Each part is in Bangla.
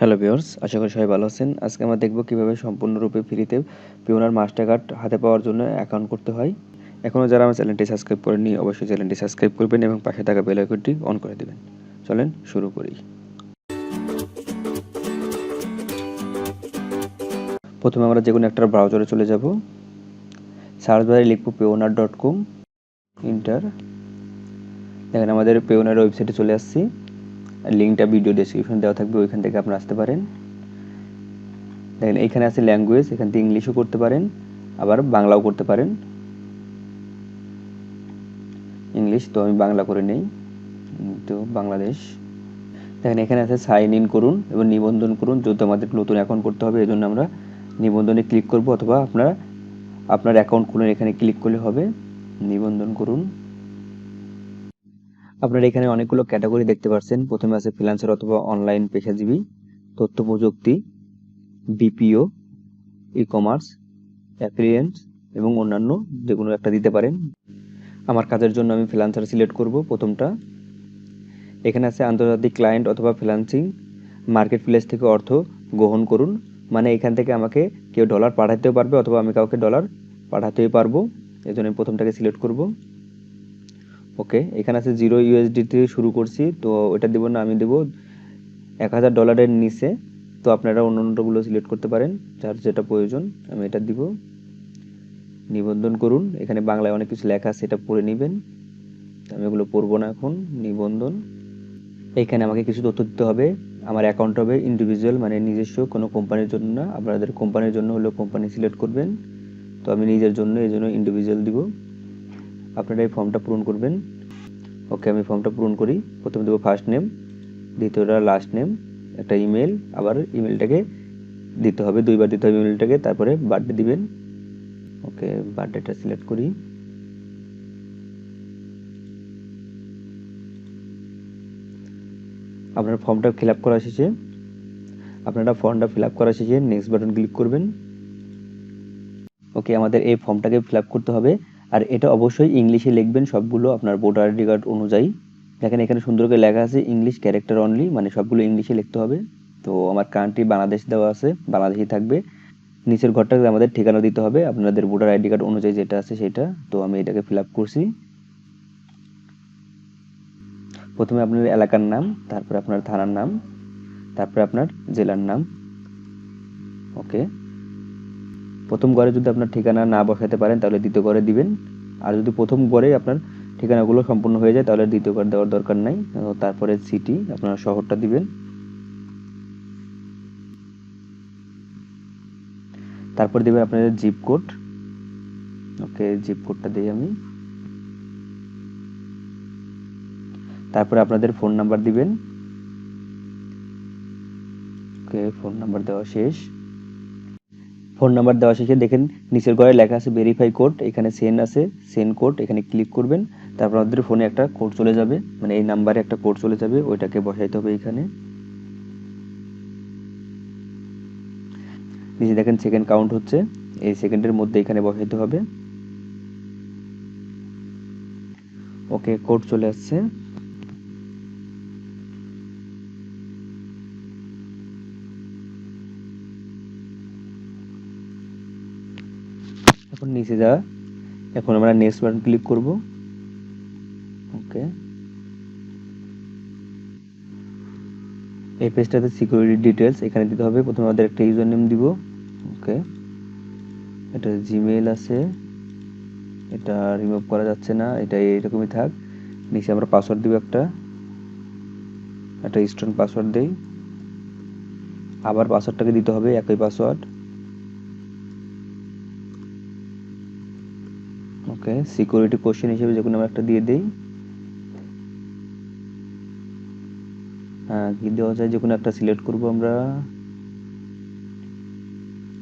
হ্যালো ভিউয়ার্স, আশা করি সবাই ভালো আছেন। আজকে আমরা দেখব কীভাবে সম্পূর্ণরূপে ফ্রিতে পিওনার মাস্টার কার্ড হাতে পাওয়ার জন্য অ্যাকাউন্ট করতে হয়। এখনও যারা আমার চ্যানেলটি সাবস্ক্রাইব করেননি, অবশ্যই চ্যানেলটি সাবস্ক্রাইব করবেন এবং পাশে থাকা বেল আইকনটি অন করে দেবেন। চলেন শুরু করি। প্রথমে আমরা যে কোনো একটা ব্রাউজারে চলে যাব। সার্চ বারে লিখব পেওনার ডট কম ইন্টার দেখেন আমাদের পেওনার ওয়েবসাইটে চলে আসছি। লিঙ্কটা ভিডিও ডেসক্রিপশন দেওয়া থাকবে, ওইখান থেকে আপনারা আসতে পারেন। দেখেন, এখানে আছে ল্যাঙ্গুয়েজ এখান থেকে ইংলিশও করতে পারেন, আবার বাংলাও করতে পারেন। ইংলিশ তো আমি বাংলা করে নেই তো বাংলাদেশ। দেখেন, এখানে আছে সাইন ইন করুন এবং নিবন্ধন করুন, যেহেতু আমাদের নতুন অ্যাকাউন্ট করতে হবে এই জন্য আমরা নিবন্ধনে ক্লিক করব, অথবা আপনারা, আপনার অ্যাকাউন্ট খুলে এখানে ক্লিক করলে হবে। নিবন্ধন করুন। আপনারা এখানে অনেকগুলো ক্যাটাগরি দেখতে পাচ্ছেন প্রথমে আছে ফ্রিল্যান্সার অথবা অনলাইন পেশাজীবী, তথ্য প্রযুক্তি বিপিও ই কমার্স অ্যাফিলিয়েন্স এবং অন্যান্য যে কোনো একটা দিতে পারেন। আমার কাজের জন্য আমি ফ্রিল্যান্সার সিলেক্ট করব প্রথমটা। এখানে আছে আন্তর্জাতিক ক্লায়েন্ট অথবা ফ্রিল্যান্সিং মার্কেট প্লেস থেকে অর্থ গ্রহণ করুন। মানে এখান থেকে আমাকে কেউ ডলার পাঠাতেও পারবে অথবা আমি কাউকে ডলার পাঠাতেই পারব। এই জন্য আমি প্রথমটাকে সিলেক্ট করব। ওকে এখানে আছে জিরো ইউএসডি থেকে শুরু করছি, তো ওটা দেবো না, আমি দেবো এক হাজার ডলারের নিচে, তো আপনারা অন্য অন্যগুলো সিলেক্ট করতে পারেন, যার যেটা প্রয়োজন, আমি এটা দিব। নিবন্ধন করুন, এখানে বাংলায় অনেক কিছু লেখা আছে, এটা পড়ে নেবেন। আমি এগুলো পড়ব না এখন, নিবন্ধন। এখানে আমাকে কিছু তথ্য দিতে হবে, আমার অ্যাকাউন্ট হবে ইন্ডিভিজুয়াল মানে নিজস্ব, কোনো কোম্পানির জন্য না, আপনাদের কোম্পানির জন্য হলেও কোম্পানি সিলেক্ট করবেন। তো আমি নিজের জন্য, এই জন্য ইন্ডিভিজুয়াল দিব। আপনারা এই ফর্মটা পূরণ করবেন। ওকে, আমি ফর্মটা পূরণ করি। প্রথমে দেবো ফার্স্ট নেম দ্বিতীয়টা লাস্ট নেম একটা ইমেল আবার ইমেলটাকে দিতে হবে, দুইবার দিতে হবে ইমেলটাকে তারপরে বার্থডে দিবেন। ওকে বার্থডেটা সিলেক্ট করি। আপনার ফর্মটা ফিল আপ করা শেষে, আপনারা ফর্মটা ফিল আপ করা শেষে নেক্সট বাটন ক্লিক করবেন। ওকে, আমাদের এই ফর্মটাকে ফিল আপ করতে হবে। আর এটা অবশ্যই ইংলিশে লিখবেন সবগুলো আপনার ভোটার আইডি কার্ড অনুযায়ী। দেখেন এখানে সুন্দর করে লেখা আছে ইংলিশ ক্যারেক্টার অনলি মানে সবগুলো ইংলিশে লিখতে হবে। তো আমার কান্ট্রি বাংলাদেশ দেওয়া আছে, বাংলাদেশই থাকবে। নিচের ঘরটাকে আমাদের ঠিকানা দিতে হবে, আপনাদের ভোটার আইডি কার্ড অনুযায়ী যেটা আছে সেটা। তো আমি এটাকে ফিল আপ করছি। প্রথমে আপনার এলাকার নাম, তারপর আপনার থানার নাম, তারপরে আপনার জেলার নাম। ওকে প্রথম ঘরে যদি আপনার ঠিকানা না বসাতে পারেন, তাহলে দ্বিতীয় ঘরে দিবেন। আর যদি প্রথম ঘরে আপনার ঠিকানাগুলো সম্পূর্ণ হয়ে যায়, তাহলে দ্বিতীয় ঘর দেওয়ার দরকার নাই। তারপরে সিটি আপনার শহরটা দিবেন। তারপর দিবেন আপনাদের জিপ কোড ওকে জিপ কোডটা দিই আমি। তারপরে আপনাদের ফোন নাম্বার দিবেন। ওকে ফোন নাম্বার দেওয়া শেষ। ফোন নাম্বার দেওয়া শেষে দেখেন নিচের ঘরে লেখা আছে ভেরিফাই কোড এখানে সেন্ড আছে সেন্ড কোড এখানে ক্লিক করবেন, তারপর আপনাদের ফোনে একটা কোড চলে যাবে মানে এই নাম্বারে একটা কোড চলে যাবে, ওইটাকে বসাইতে হবে এখানে। নিচে দেখেন সেকেন্ড কাউন্ট হচ্ছে, এই সেকেন্ডের মধ্যে এখানে বসাইতে হবে। ওকে কোড চলে আসছে এখন নিচে যাওয়া এখন আমরা নেক্সট বাটন ক্লিক করব। ওকে এই পেজটাতে সিকিউরিটি ডিটেলস এখানে দিতে হবে। প্রথমে আমাদের একটা ইউজার নেম দিব। ওকে এটা জিমেইল আছে। এটা রিমুভ করা যাচ্ছে না। এটা এরকমই থাক। নিচে আমরা পাসওয়ার্ড দিব একটা। একটা স্ট্রং পাসওয়ার্ড দেই। আবার পাসওয়ার্ডটাকে দিতে হবে একই পাসওয়ার্ড ওকে সিকিউরিটি কোশ্চেন হিসেবে যে কোনো আমরা একটা দিয়ে দেই। হ্যাঁ কি দেওয়া যায়? যে কোনো একটা সিলেক্ট করব আমরা।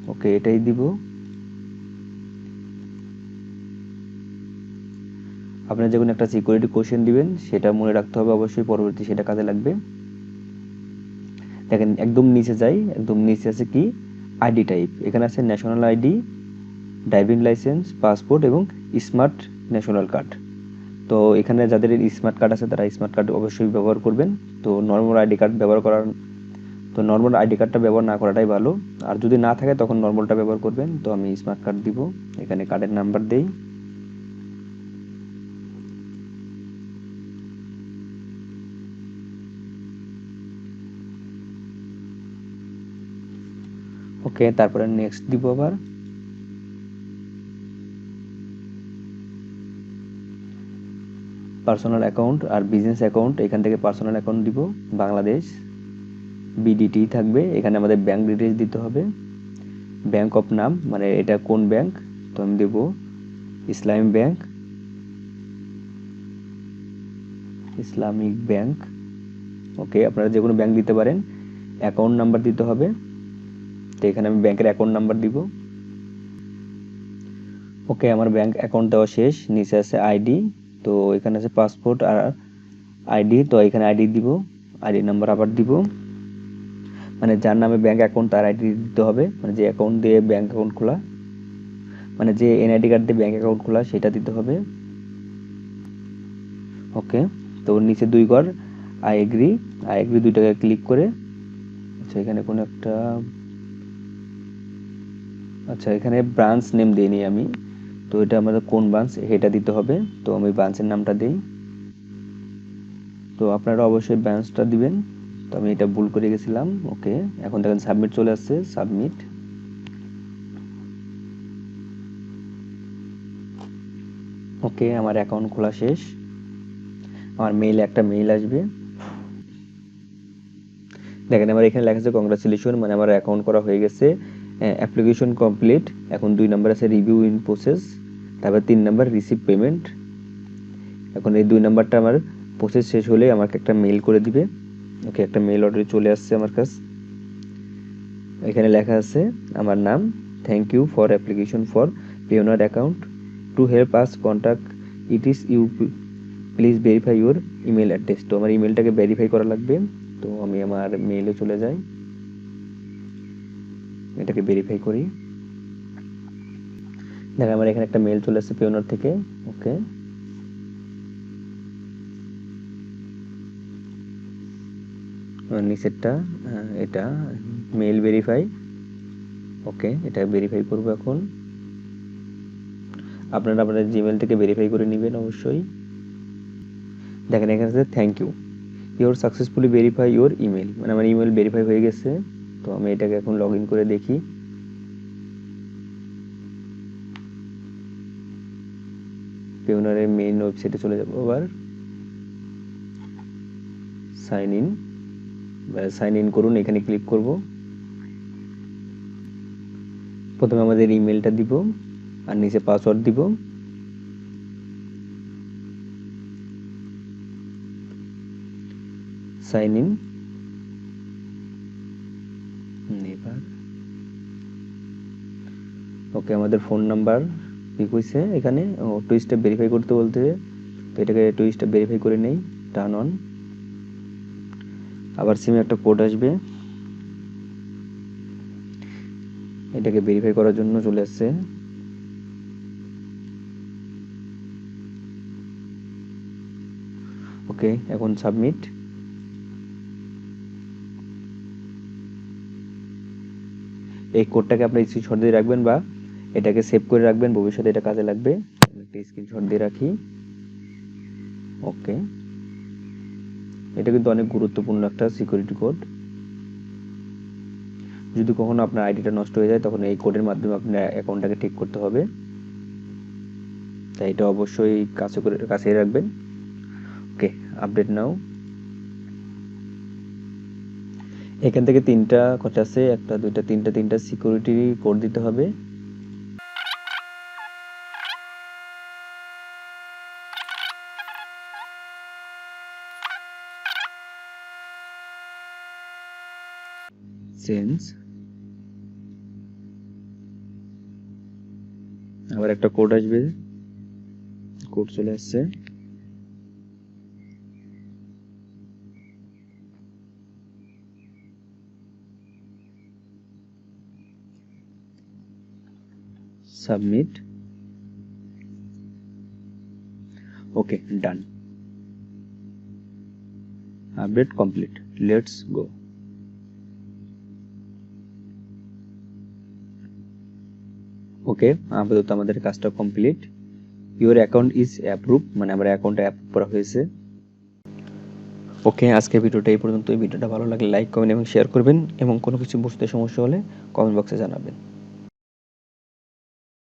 ওকে, এটাই দিব। আপনার যে কোনো একটা সিকিউরিটি কোশ্চেন দিবেন, সেটা মনে রাখতে হবে অবশ্যই, পরবর্তী সেটা কাজে লাগবে। দেখেন, একদম নিচে যাই। একদম নিচে আছে কি? আইডি টাইপ এখানে আছে national ID driving licence, passport এবং স্মার্ট ন্যাশনাল কার্ড। তো এখানে যাদের স্মার্ট কার্ড আছে, তারা স্মার্ট কার্ড অবশ্যই ব্যবহার করবেন। তো নর্মাল আইডি কার্ড ব্যবহার করার তো নর্মাল আইডি কার্ডটা ব্যবহার না করাটাই ভালো। আর যদি না থাকে, তখন নর্মালটা ব্যবহার করবেন। তো আমি স্মার্ট কার্ড দিব। এখানে কার্ডের নাম্বার দেই। ওকে তারপরে নেক্সট দিব আবার। পার্সোনাল অ্যাকাউন্ট আর বিজনেস অ্যাকাউন্ট এখান থেকে পার্সোনাল অ্যাকাউন্ট দিব, বাংলাদেশ বিডিটি থাকবে, এখানে আমাদের ব্যাংক ডিটেলস দিতে হবে ব্যাংক অফ নাম মানে এটা কোন ব্যাংক তো আমি দেব ইসলামী ব্যাংক ইসলামিক ব্যাংক ওকে আপনারা যে কোনো ব্যাংক দিতে পারেন অ্যাকাউন্ট নাম্বার দিতে হবে, তো এখানে আমি ব্যাংকের অ্যাকাউন্ট নাম্বার দিব ওকে আমার ব্যাংক অ্যাকাউন্ট দেওয়া শেষ, নিচে আছে আইডি তো এখানে আছে পাসপোর্ট আর আইডি তো এখানে আইডি দিব আইডি নাম্বার আবার দিব। মানে যার নামে ব্যাংক অ্যাকাউন্ট তার আইডি দিতে হবে। মানে যে অ্যাকাউন্ট দিয়ে ব্যাংক অ্যাকাউন্ট খোলা মানে যে এনআইডি কার্ড দিয়ে ব্যাংক অ্যাকাউন্ট খোলা, সেটা দিতে হবে। ওকে তো নিচে দুই ঘর আই এগ্রি আই এগ্রি দুই দুইটাকে ক্লিক করে। আচ্ছা এখানে কোনো একটা আচ্ছা এখানে ব্রাঞ্চ নেম দিইনি আমি। তো এটা আমাদের কোন ব্রাঞ্চ এটা দিতে হবে। তো আমি ব্রাঞ্চের নামটা দিই। তো আপনারা অবশ্যই ব্রাঞ্চটা দিবেন। তো আমি এটা ভুল করে গেছিলাম। ওকে, এখন দেখেন সাবমিট চলে আসছে। সাবমিট। ওকে, আমার অ্যাকাউন্ট খোলা শেষ। আমার মেইলে একটা মেইল আসবে। দেখেন আমার এখানে লেখা আছে কংগ্রাচুলেশন মানে আমার অ্যাকাউন্ট করা হয়ে গেছে। অ্যাপ্লিকেশন কমপ্লিট এখন দুই নাম্বার আছে রিভিউ ইন প্রসেস তারপর তিন নাম্বার রিসিভ পেমেন্ট এখন এই দুই নাম্বারটা আমার প্রসেস শেষ হলে আমাকে একটা মেইল করে দিবে। ওকে একটা মেইল অলরেডি চলে আসছে আমার কাছে। এখানে লেখা আছে, আমার নাম thank you for application for Payoneer account to help us contact it is you please verify your email address তো আমার ইমেলটাকে ভেরিফাই করা লাগবে। তো আমি আমার মেইলে চলে যাই। এটাকে ভেরিফাই করি। দেখ, আমার এখানে একটা মেল চলে আসছে পেওনার থেকে। ওকে। নিচেরটা এটা মেল ভেরিফাই ওকে, এটা ভেরিফাই করব এখন। আপনারা আপনাদের জিমেল থেকে ভেরিফাই করে নেবেন অবশ্যই। দেখেন এখানে thank you your successfully verify your email মানে আমার ইমেল ভেরিফাই হয়ে গেছে। তো আমি এটাকে এখন লগ করে দেখি। পেউনারের মেইন ওয়েবসাইটে চলে যাব আবার। সাইন ইন সাইন ইন করুন, এখানে ক্লিক করব। প্রথমে আমাদের ইমেলটা দিব আর নিচে পাসওয়ার্ড দিব। সাইন ইন ওকে, আমাদের ফোন নাম্বার কি কইছে এখানে? ও টু স্টেপ ভেরিফাই করতে বলতে তো এটাকে টু স্টেপ ভেরিফাই করে নেই। টার্ন অন আবার সিমে একটা কোড আসবে। এটাকে ভেরিফাই করার জন্য চলে আসছে। ওকে, এখন সাবমিট এই কোডটাকে আপনি স্ক্রিনশট দিয়ে রাখবেন বা এটাকে সেভ করে রাখবেন, ভবিষ্যতে এটা কাজে লাগবে। একটা স্ক্রিনশট দিয়ে রাখি। ওকে এটা কিন্তু অনেক গুরুত্বপূর্ণ একটা সিকিউরিটি কোড যদি কখনো আপনার আইডিটা নষ্ট হয়ে যায়, তখন এই কোডের মাধ্যমে আপনার অ্যাকাউন্টটাকে ঠিক করতে হবে। তাই এটা অবশ্যই কাছে করে কাছে রাখবেন। ওকে আপডেট নাও এখান থেকে তিনটা কথা আছে। একটা, দুইটা, তিনটা তিনটা সিকিউরিটি কোড দিতে হবে। চেঞ্জ আবার একটা কোড আসবে কোড চলে আসছে submit okay done update complete let's go okay, আপাতত আমাদের কাজটা complete. Your account is approve মানে আমার অ্যাকাউন্টটা অ্যাপ্রুভ করা হয়েছে। ওকে, আজকের ভিডিওটা এই পর্যন্ত ভিডিওটা ভালো লাগলে লাইক কমেন্ট এবং শেয়ার করবেন। এবং কোনো কিছু বুঝতে সমস্যা হলে কমেন্ট বক্সে জানাবেন।